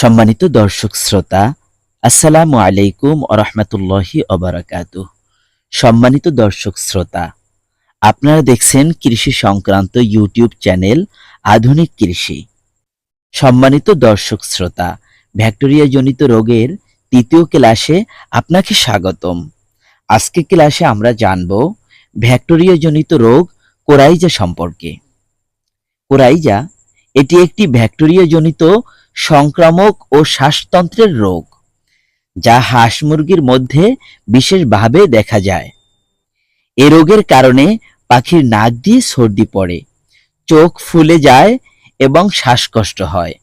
সম্মানিত দর্শক শ্রোতা, আসসালামু আলাইকুম আরহামতুল্লাহি অবরাকাত সম্মানিত দর্শক শ্রোতা, আপনারা দেখছেন কৃষি সংক্রান্ত ইউটিউব চ্যানেল আধুনিক কৃষি। সম্মানিত দর্শক শ্রোতা ব্যাকটেরিয়া জনিত রোগের তৃতীয় ক্লাসে আপনাকে স্বাগতম। আজকে ক্লাসে আমরা জানব ব্যাকটেরিয়া জনিত রোগ কোরাইজা সম্পর্কে। কোরাইজা, এটি একটি ব্যাকটেরিয়া জনিত সংক্রামক ও শ্বাসতন্ত্রের রোগ, যা হাঁস মুরগির মধ্যে বিশেষভাবে দেখা যায়। এ রোগের কারণে পাখির নাক দিয়ে সর্দি পড়ে, চোখ ফুলে যায় এবং শ্বাসকষ্ট হয়।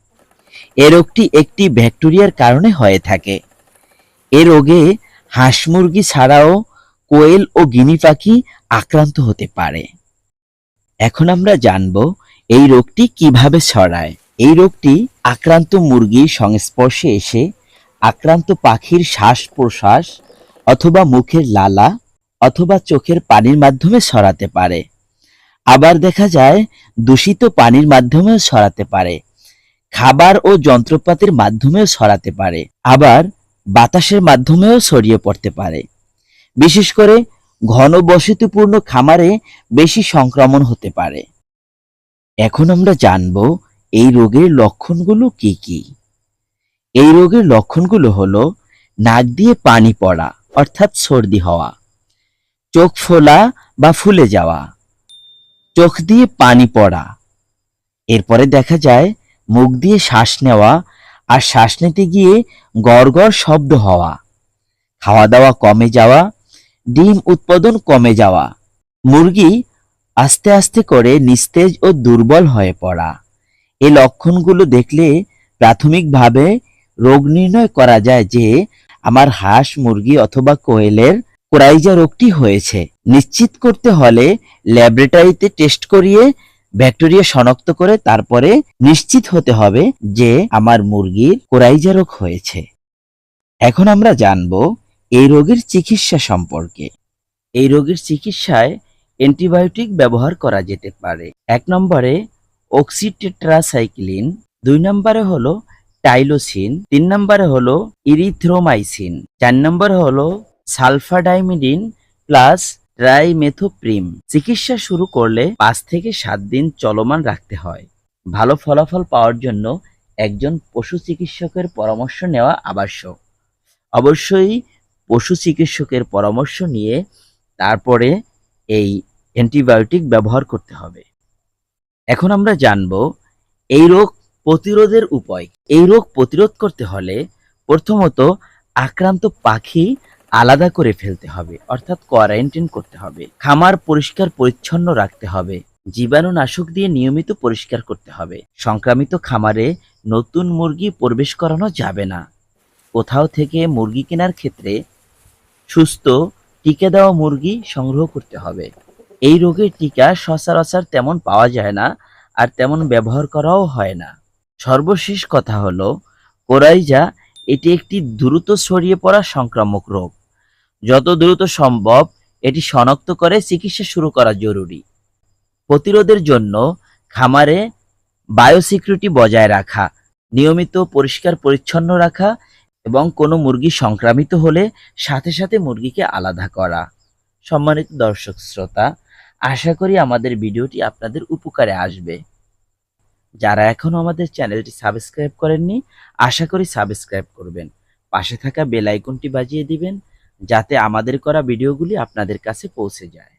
এ রোগটি একটি ব্যাকটেরিয়ার কারণে হয়ে থাকে। এ রোগে হাঁস মুরগি ছাড়াও কোয়েল ও গিনি পাখি আক্রান্ত হতে পারে। এখন আমরা জানব এই রোগটি কীভাবে ছড়ায়। এই রোগটি আক্রান্ত মুরগির সংস্পর্শে এসে আক্রান্ত পাখির শ্বাস প্রশ্বাস অথবা মুখের লালা অথবা চোখের পানির মাধ্যমে ছড়াতে পারে। আবার দেখা যায়, দূষিত পানির মাধ্যমেও ছড়াতে পারে। খাবার ও যন্ত্রপাতির মাধ্যমেও ছড়াতে পারে। আবার বাতাসের মাধ্যমেও ছড়িয়ে পড়তে পারে। বিশেষ করে ঘনবসতিপূর্ণ খামারে বেশি সংক্রমণ হতে পারে। এখন আমরা জানব এই রোগের লক্ষণগুলো কি কি? এই রোগের লক্ষণগুলো হলো নাক দিয়ে পানি পড়া, অর্থাৎ সর্দি হওয়া, চোখ ফোলা বা ফুলে যাওয়া, চোখ দিয়ে পানি পড়া। এরপরে দেখা যায় মুখ দিয়ে শ্বাস নেওয়া আর শ্বাস নিতে গিয়ে গড় শব্দ হওয়া, খাওয়া দাওয়া কমে যাওয়া, ডিম উৎপাদন কমে যাওয়া, মুরগি আস্তে আস্তে করে নিস্তেজ ও দুর্বল হয়ে পড়া। এই লক্ষণগুলো দেখলে প্রাথমিকভাবে রোগ নির্ণয় করা যায় যে আমার হাঁস, মুরগি অথবা কোয়েলের কোরাইজা রোগটি হয়েছে। নিশ্চিত করতে হলে ল্যাবরেটরিতে টেস্ট করিয়ে ব্যাকটেরিয়া শনাক্ত করে তারপরে নিশ্চিত হতে হবে যে আমার মুরগির কোরাইজা রোগ হয়েছে। এখন আমরা জানব এই রোগের চিকিৎসা সম্পর্কে। এই রোগের চিকিৎসায় অ্যান্টিবায়োটিক ব্যবহার করা যেতে পারে। এক নম্বরে অক্সিটেট্রাসাইক্লিন দুই নম্বরে হলো টাইলোসিন তিন নম্বরে হলো ইরিথ্রোমাইসিন চার নম্বরে হলো সালফাডাইমিডিন প্লাস ট্রাইমেথোপ্রিম চিকিৎসা শুরু করলে পাঁচ থেকে সাত দিন চলমান রাখতে হয়। ভালো ফলাফল পাওয়ার জন্য একজন পশু চিকিৎসকের পরামর্শ নেওয়া আবশ্যক। অবশ্যই পশু চিকিৎসকের পরামর্শ নিয়ে তারপরে এই অ্যান্টিবায়োটিক ব্যবহার করতে হবে। এখন আমরা জানব এই রোগ প্রতিরোধের উপায়। এই রোগ প্রতিরোধ করতে হলে প্রথমত আক্রান্ত পাখি আলাদা করে ফেলতে হবে, অর্থাৎ কোয়ারেন্টাইন করতে হবে। খামার পরিষ্কার পরিচ্ছন্ন রাখতে হবে, জীবাণুনাশক দিয়ে নিয়মিত পরিষ্কার করতে হবে। সংক্রামিত খামারে নতুন মুরগি প্রবেশ করানো যাবে না। কোথাও থেকে মুরগি কেনার ক্ষেত্রে সুস্থ, টিকা দেওয়া মুরগি সংগ্রহ করতে হবে। এই রোগের টিকা সচরাচর তেমন পাওয়া যায় না আর তেমন ব্যবহার করাও হয় না। সর্বশেষ কথা হলো, কোরাইজা এটি একটি দ্রুত ছড়িয়ে পড়া সংক্রামক রোগ। যত দ্রুত সম্ভব এটি শনাক্ত করে চিকিৎসা শুরু করা জরুরি। প্রতিরোধের জন্য খামারে বায়োসিকিউরিটি বজায় রাখা, নিয়মিত পরিষ্কার পরিচ্ছন্ন রাখা এবং কোনো মুরগি সংক্রামিত হলে সাথে সাথে মুরগিকে আলাদা করা। সম্মানিত দর্শক, শ্রোতা আশা করি আমাদের ভিডিওটি আপনাদের উপকারে আসবে। যারা এখনও আমাদের চ্যানেলটি সাবস্ক্রাইব করেননি, আশা করি সাবস্ক্রাইব করবেন। পাশে থাকা বেল আইকনটি বাজিয়ে দিবেন, যাতে আমাদের করা ভিডিওগুলি আপনাদের কাছে পৌঁছে যায়।